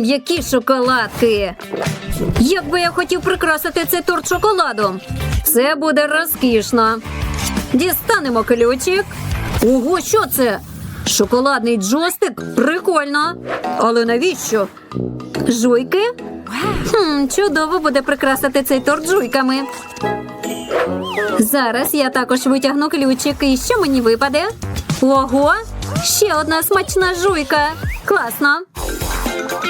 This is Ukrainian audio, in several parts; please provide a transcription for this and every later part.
Мм, які шоколадки. Як би я хотів прикрасити цей торт шоколадом. Це буде розкішно. Дістанемо ключик. Ого, що це? Шоколадний джойстик? Прикольно. Але навіщо? Жуйки? Хм, чудово буде прикрасити цей торт жуйками. Зараз я також витягну ключик. І що мені випаде? Ого! Ще одна смачна жуйка. Класно.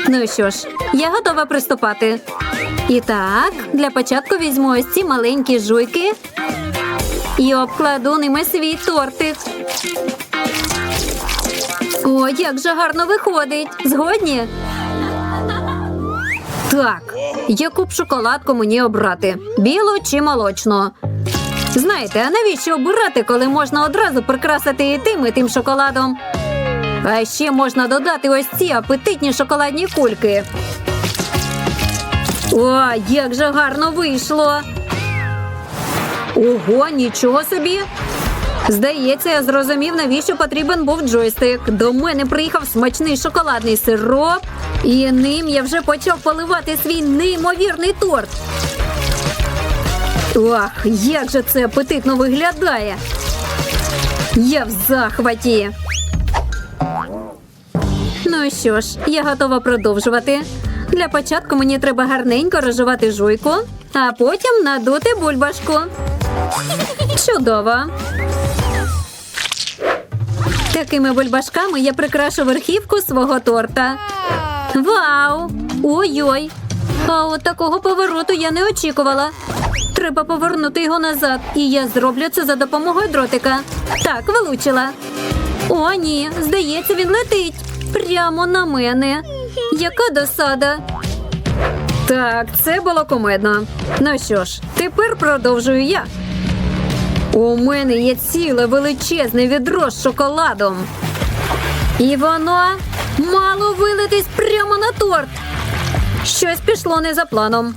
Ну що ж, я готова приступати. І так, для початку візьму ось ці маленькі жуйки і обкладу ними свій тортик. О, як же гарно виходить. Згодні? Так, яку б шоколадку мені обрати? Білу чи молочну? Знаєте, а навіщо обирати, коли можна одразу прикрасити і тим, і тим шоколадом? А ще можна додати ось ці апетитні шоколадні кульки. О, як же гарно вийшло. Ого, нічого собі. Здається, я зрозумів, навіщо потрібен був джойстик. До мене приїхав смачний шоколадний сироп, і ним я вже почав поливати свій неймовірний торт. Ох, як же це апетитно виглядає. Я в захваті. Ну що ж, я готова продовжувати. Для початку мені треба гарненько розжувати жуйку, а потім надути бульбашку. Чудово. Такими бульбашками я прикрашу верхівку свого торта. Вау! Ой-ой! А от такого повороту я не очікувала. Треба повернути його назад, і я зроблю це за допомогою дротика. Так, вилучила. О, ні, здається, він летить прямо на мене. Яка досада. Так, це було комедно. Ну що ж, тепер продовжую я. У мене є ціле величезне відро з шоколадом. І воно мало вилитись прямо на торт. Щось пішло не за планом.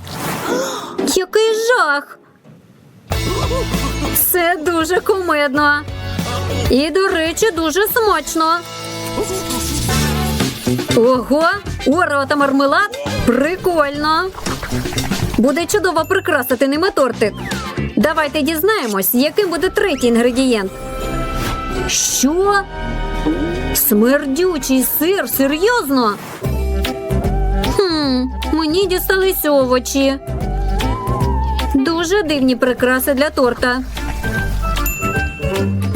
Який жах! Це дуже кумедно. І, до речі, дуже смачно. Ого, орео та мармелад? Прикольно. Буде чудово прикрасити ними тортик. Давайте дізнаємось, яким буде третій інгредієнт. Що? Смердючий сир? Серйозно? Хм, мені дістались овочі. Дуже дивні прикраси для торта.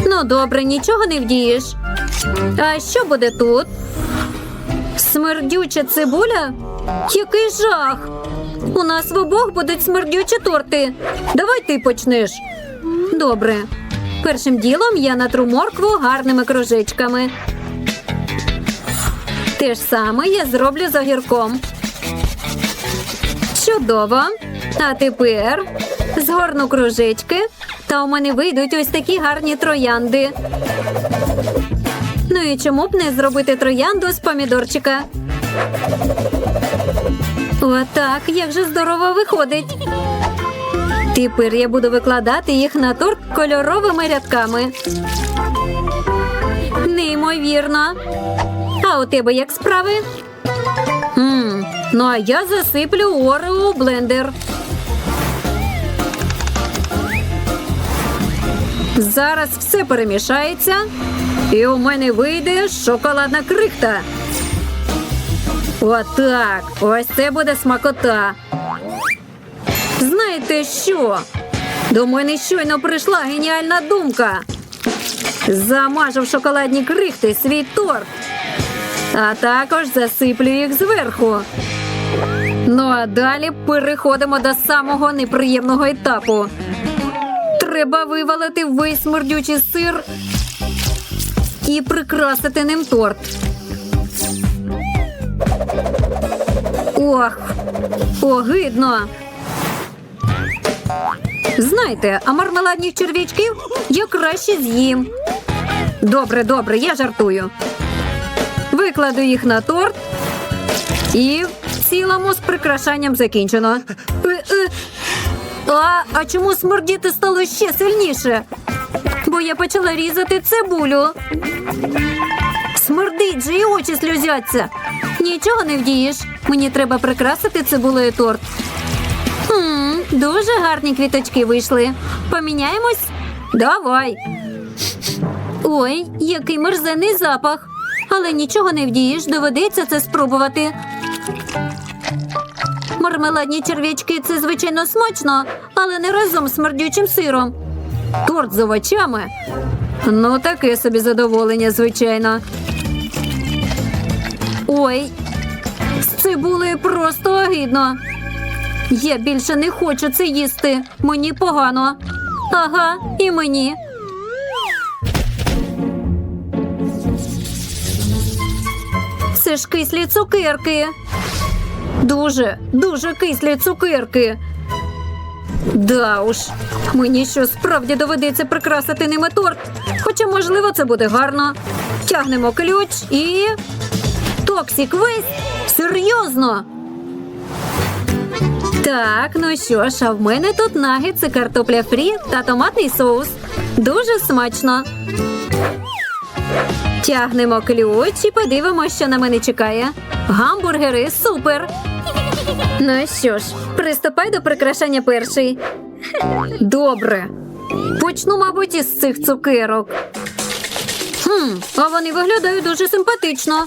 Ну, добре, нічого не вдієш. А що буде тут? Смердюча цибуля? Який жах! У нас в обох будуть смердючі торти. Давай ти почнеш. Добре. Першим ділом я натру моркву гарними кружечками. Те ж саме я зроблю з огірком. Чудово. А тепер згорну кружечки, та у мене вийдуть ось такі гарні троянди. Ну і чому б не зробити троянду з помідорчика? Отак, як же здорово виходить. Тепер я буду викладати їх на торт кольоровими рядками. Неймовірно. А у тебе як справи? Хм, ну а я засиплю орео у блендер. Зараз все перемішається, і у мене вийде шоколадна крихта. Отак. Ось це буде смакота. Знаєте що? До мене щойно прийшла геніальна думка. Замажу в шоколадні крихти свій торт, а також засиплю їх зверху. Ну а далі переходимо до самого неприємного етапу. Треба вивалити весь смердючий сир і прикрасити ним торт. Ох, огидно. Знаєте, а мармеладних черв'ячків я краще з'їм. Добре, добре, я жартую. Викладу їх на торт і в цілому з прикрашанням закінчено. Е, е. А, а чому смердіти стало ще сильніше? Бо я почала різати цибулю. Смердить же і очі сльозяться. Нічого не вдієш. Мені треба прикрасити цибулею торт. Хм, дуже гарні квіточки вийшли. Поміняємось? Давай. Ой, який мерзенний запах. Але нічого не вдієш, доведеться це спробувати. Мармеладні черв'ячки це звичайно смачно, але не разом з смердючим сиром. Торт з овочами. Ну, таке собі задоволення, звичайно. Ой, з цибулею просто огидно. Я більше не хочу це їсти. Мені погано. Ага, і мені. Це ж кислі цукерки. Дуже, дуже кислі цукерки. Да уж, мені що справді доведеться прикрасити ними торт. Хоча, можливо, це буде гарно. Тягнемо ключ і. Токсік весь? Серйозно? Так, ну що ж, а в мене тут нагетси, картопля фрі та томатний соус. Дуже смачно. Тягнемо ключ і подивимося, що на мене чекає. Гамбургери супер. Ну що ж, приступай до прикрашання перший. Добре. Почну, мабуть, із цих цукерок. Хм, а вони виглядають дуже симпатично.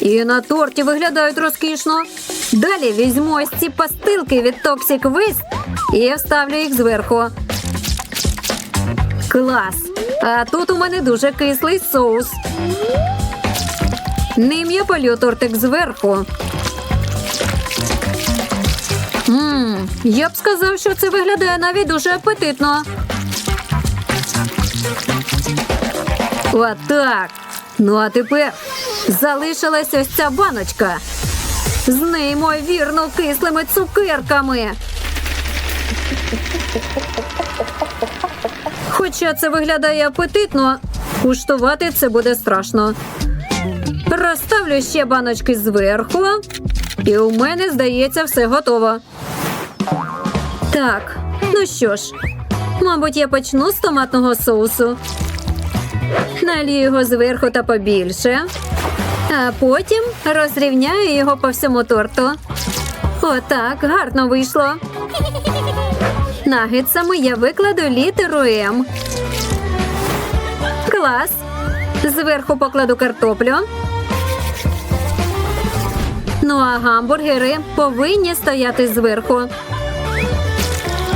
І на торті виглядають розкішно. Далі візьму ось ці пастилки від Toxic Waste і вставлю їх зверху. Клас! А тут у мене дуже кислий соус. Ним я полю тортик зверху. Ммм, я б сказав, що це виглядає навіть дуже апетитно. Отак. Ну а тепер залишилась ось ця баночка з неймовірно кислими цукерками. Хоча це виглядає апетитно, куштувати це буде страшно. Розставлю ще баночки зверху, і у мене, здається, все готово. Так, ну що ж, мабуть, я почну з томатного соусу. Налію його зверху та побільше, а потім розрівняю його по всьому торту. Отак, гарно вийшло. Нагетсами я викладу літеру М. Клас. Зверху покладу картоплю. Ну а гамбургери повинні стояти зверху.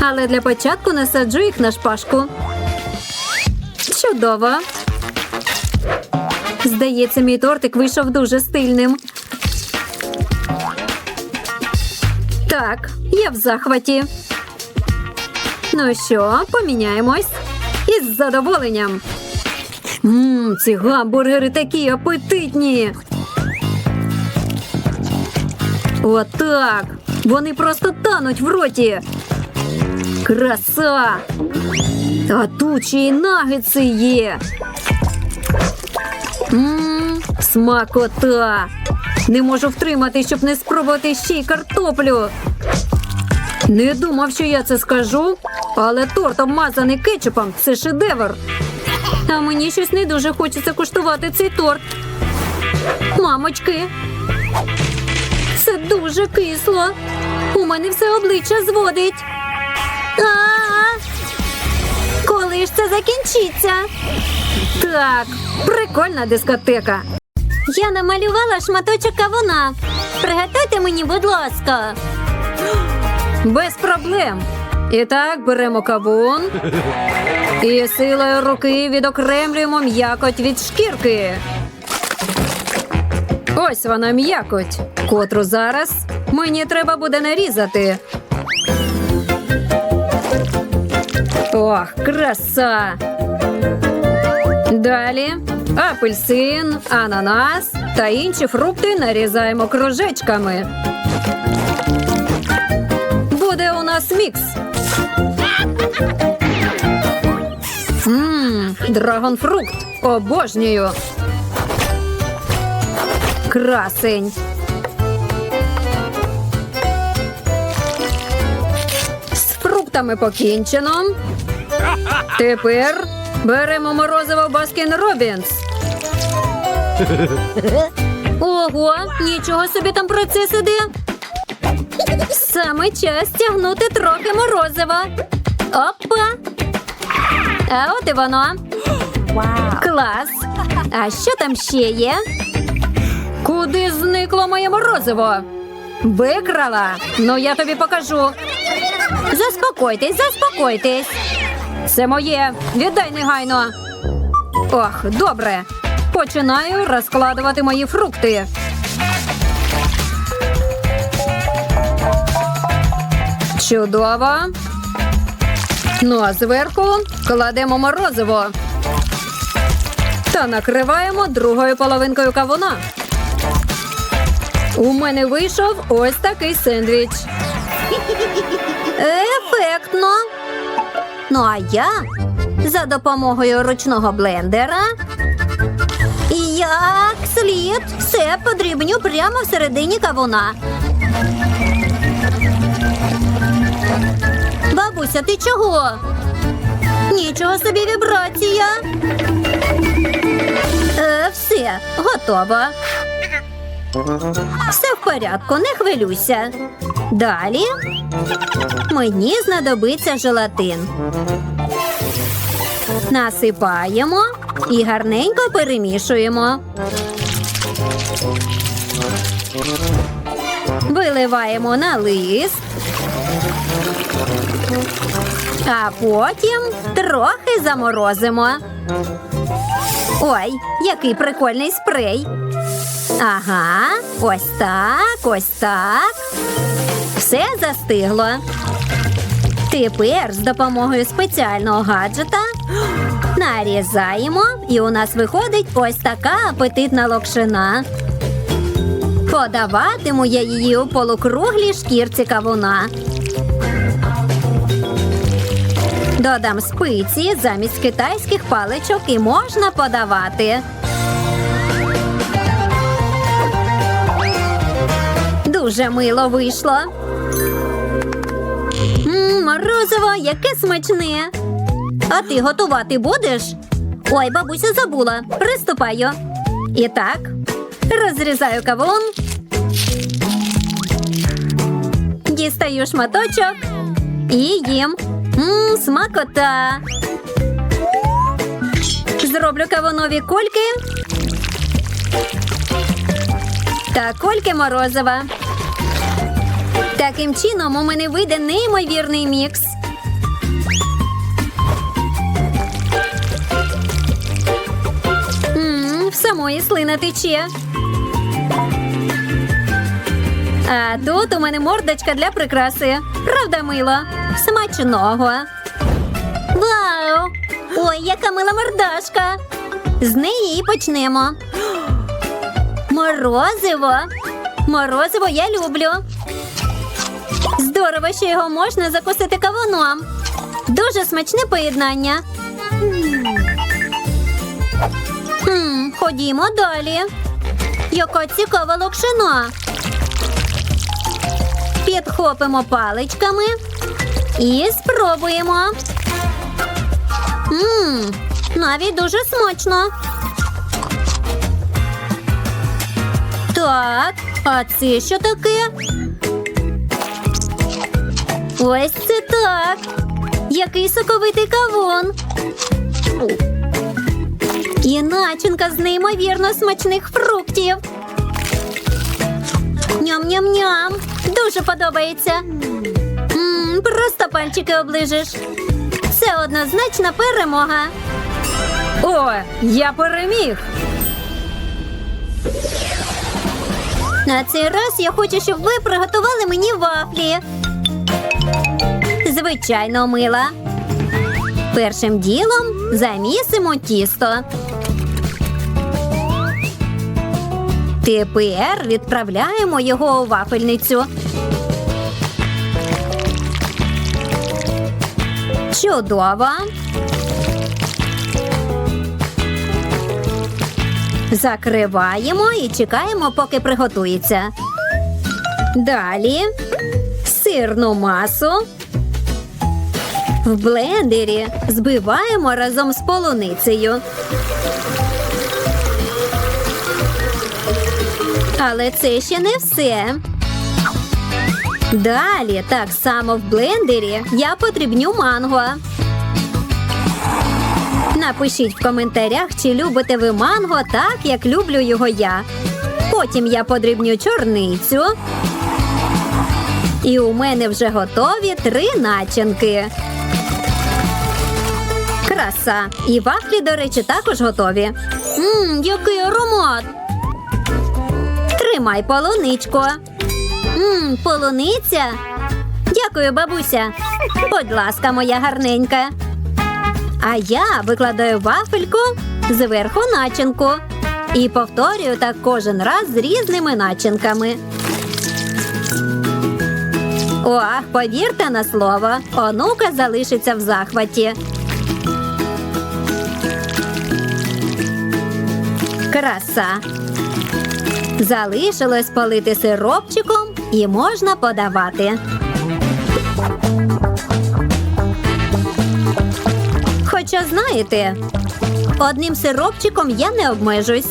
Але для початку насаджу їх на шпажку. Чудово. Здається, мій тортик вийшов дуже стильним. Так, я в захваті. Ну що, поміняємось? Із задоволенням. Ммм, ці гамбургери такі апетитні. Отак. Вони просто тануть в роті. Краса! А тут ще й нагетси є. Ммм, смакота. Не можу втримати, щоб не спробувати ще й картоплю. Не думав, що я це скажу, але торт обмазаний кетчупом це шедевр. А мені щось не дуже хочеться куштувати цей торт. Мамочки, це дуже кисло. У мене все обличчя зводить. А-а-а! Коли ж це закінчиться? Так, прикольна дискотека. Я намалювала шматочок кавуна. Приготуйте мені, будь ласка. Без проблем. І так беремо кавун і силою руки відокремлюємо м'якоть від шкірки. Ось вона м'якоть, котру зараз мені треба буде нарізати. Ох, краса! Далі апельсин, ананас та інші фрукти нарізаємо кружечками. Мікс. Ммм, драгонфрукт. Обожнюю. Красень. З фруктами покінчено. Тепер беремо морозиво Баскін Робінс. Ого, нічого собі там процес іде. Саме час тягнути трохи морозива. Опа! А от і воно. Клас. А що там ще є? Куди зникло моє морозиво? Викрала. Ну я тобі покажу. Заспокойтесь, заспокойтесь. Це моє. Віддай негайно. Ох, добре. Починаю розкладувати мої фрукти. Чудово. Ну а зверху кладемо морозиво. Та накриваємо другою половинкою кавуна. У мене вийшов ось такий сендвіч. Ефектно. Ну а я за допомогою ручного блендера. Як слід все подрібню прямо всередині кавуна. Бабуся, ти чого? Нічого собі вібрація. Е, все, готово. Все в порядку, не хвилюйся. Далі мені знадобиться желатин. Насипаємо і гарненько перемішуємо. Виливаємо на лист. А потім трохи заморозимо. Ой, який прикольний спрей. Ага, ось так, ось так. Все застигло. Тепер з допомогою спеціального гаджета нарізаємо, і у нас виходить ось така апетитна локшина. Подаватиму я її у полукруглій шкірці кавуна. Додам спиці замість китайських паличок і можна подавати. Дуже мило вийшло. М, морозиво, яке смачне. А ти готувати будеш? Ой, бабуся забула. Приступаю. І так, розрізаю кавун. Дістаю шматочок і їм. Мм, смакота. Зроблю кавунові кульки. Та кульки морозива. Таким чином у мене вийде неймовірний мікс. Мм, в самої слина тече. А тут у мене мордочка для прикраси. Правда, мило? Смачного. Вау! Ой, яка мила мордашка. З неї почнемо. Морозиво. Морозиво я люблю. Здорово, що його можна закусити кавуном. Дуже смачне поєднання. Хм, ходімо далі. Яка цікава локшина. Підхопимо паличками і спробуємо. Мм, навіть дуже смачно. Так, а це що таке? Ось це так. Який соковитий кавун. І начинка з неймовірно смачних фруктів. Ням-ням-ням. Дуже подобається. Просто пальчики оближиш. Це однозначна перемога. О, я переміг. На цей раз я хочу, щоб ви приготували мені вафлі. Звичайно, мила. Першим ділом замісимо тісто. Тепер відправляємо його у вафельницю. Чудово. Закриваємо і чекаємо, поки приготується. Далі сирну масу в блендері збиваємо разом з полуницею. Але це ще не все. Далі, так само в блендері, я потрібню манго. Напишіть в коментарях, чи любите ви манго так, як люблю його я. Потім я подрібню чорницю. І у мене вже готові три начинки. Краса. І вафлі, до речі, також готові. Мм, який аромат. Тримай полуничко. Мм, полуниця. Дякую, бабуся. Будь ласка, моя гарненька. А я викладаю вафельку зверху начинку. І повторюю так кожен раз з різними начинками. Ох, повірте на слово, онука залишиться в захваті. Краса. Залишилось полити сиропчиком і можна подавати. Хоча знаєте, одним сиропчиком я не обмежусь.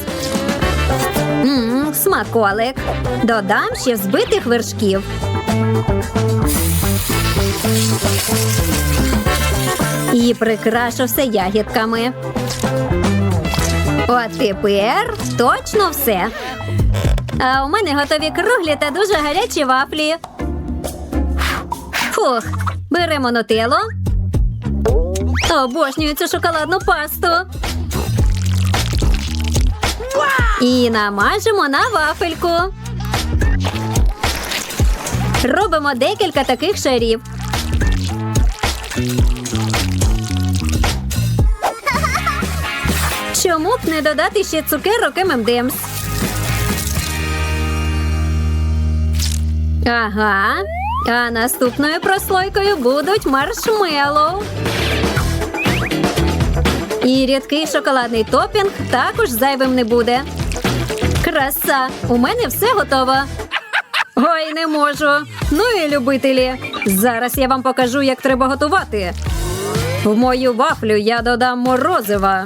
Мм, смаколик. Додам ще взбитих вершків. І прикрашу все ягідками. От тепер точно все. А у мене готові круглі та дуже гарячі вафлі. Фух, беремо нутеллу. Обожнюю цю шоколадну пасту. І намажемо на вафельку. Робимо декілька таких шарів. Чому б не додати ще цукерок ММДМС? Ага. А наступною прослойкою будуть маршмеллоу. І рідкий шоколадний топінг також зайвим не буде. Краса! У мене все готово. Ой, не можу. Ну і любителі. Зараз я вам покажу, як треба готувати. В мою вафлю я додам морозива.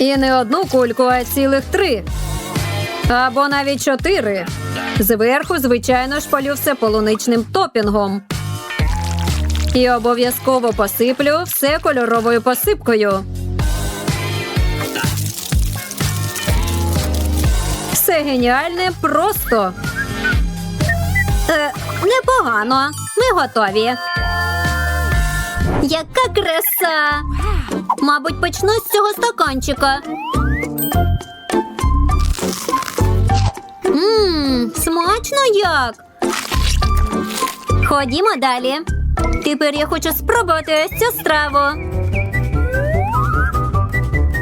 І не одну кульку, а цілих три. Або навіть чотири. Зверху, звичайно, шпалю все полуничним топінгом. І обов'язково посиплю все кольоровою посипкою. Все геніальне просто. Е, непогано. Ми готові. Яка краса! Мабуть, почну з цього стаканчика. Смачно як. Ходімо далі. Тепер я хочу спробувати ось цю страву.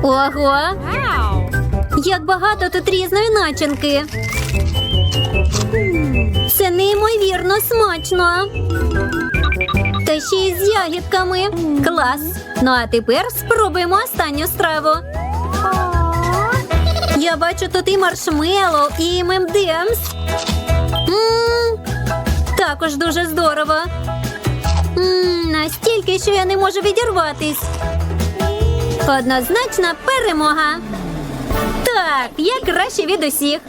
Ого! Як багато тут різної начинки. Це неймовірно смачно. Та ще й з ягідками. Клас. Ну а тепер спробуємо останню страву. Я бачу тут і маршмеллоу, і ММДМС. Також дуже здорово. Мм, настільки, що я не можу відірватись. Однозначна перемога. Так, я краще від усіх.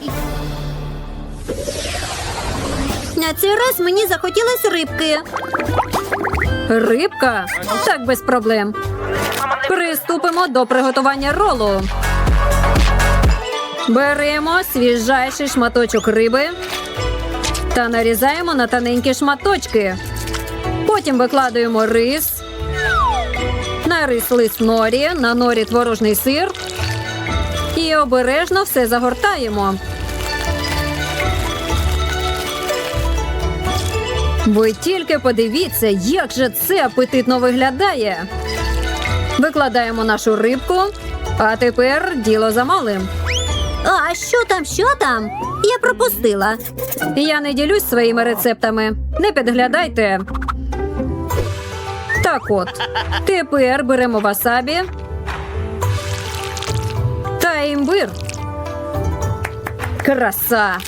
На цей раз мені захотілось рибки. Рибка? Так без проблем. Приступимо до приготування ролу. Беремо свіжайший шматочок риби та нарізаємо на тоненькі шматочки. Потім викладаємо рис. На рис лист норі, на норі творожний сир. І обережно все загортаємо. Ви тільки подивіться, як же це апетитно виглядає. Викладаємо нашу рибку, а тепер діло за малим. А що там, що там? Я пропустила. Я не ділюсь своїми рецептами. Не підглядайте. Так от, тепер беремо васабі та імбир. Краса.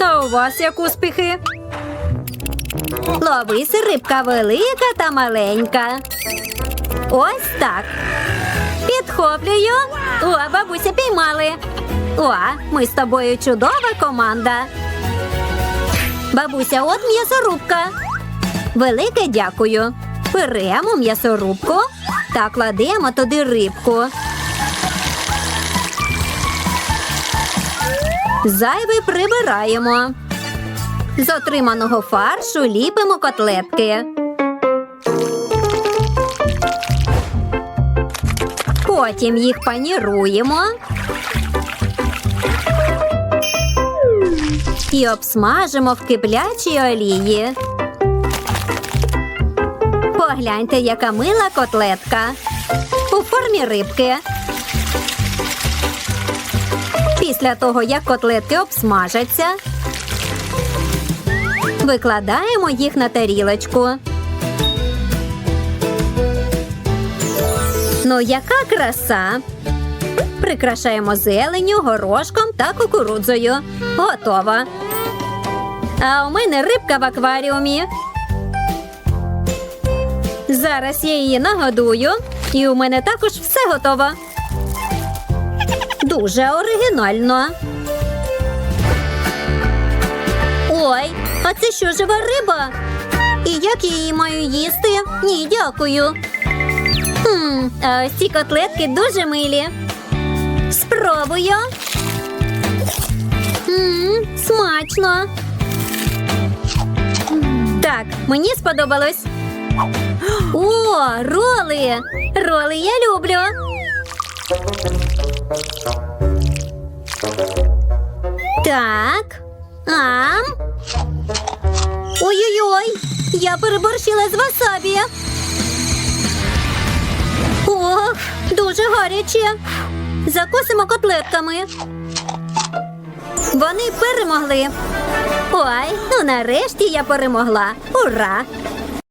А у вас як успіхи? Ловись, рибка велика та маленька. Ось так. Підхоплюю. О, бабуся піймали. О, ми з тобою чудова команда. Бабуся, от м'ясорубка. Велике дякую. Беремо м'ясорубку та кладемо туди рибку. Зайвий прибираємо. З отриманого фаршу ліпимо котлетки. Потім їх паніруємо і обсмажимо в киплячій олії. Погляньте, яка мила котлетка у формі рибки. Після того, як котлетки обсмажаться, викладаємо їх на тарілочку. Ну, яка краса! Прикрашаємо зеленю, горошком та кукурудзою. Готово. А у мене рибка в акваріумі. Зараз я її нагодую, і у мене також все готово. Дуже оригінально. Ой, а це що жива риба? І як я її маю їсти? Ні, дякую. Ось ці котлетки дуже милі. Спробую. Смачно. Так, мені сподобалось. О, роли! Роли я люблю. Так. Ам. Ой-ой-ой, я переборщила з васабі. Дуже гаряче. Закусимо котлетками. Вони перемогли. Ой, ну нарешті я перемогла. Ура!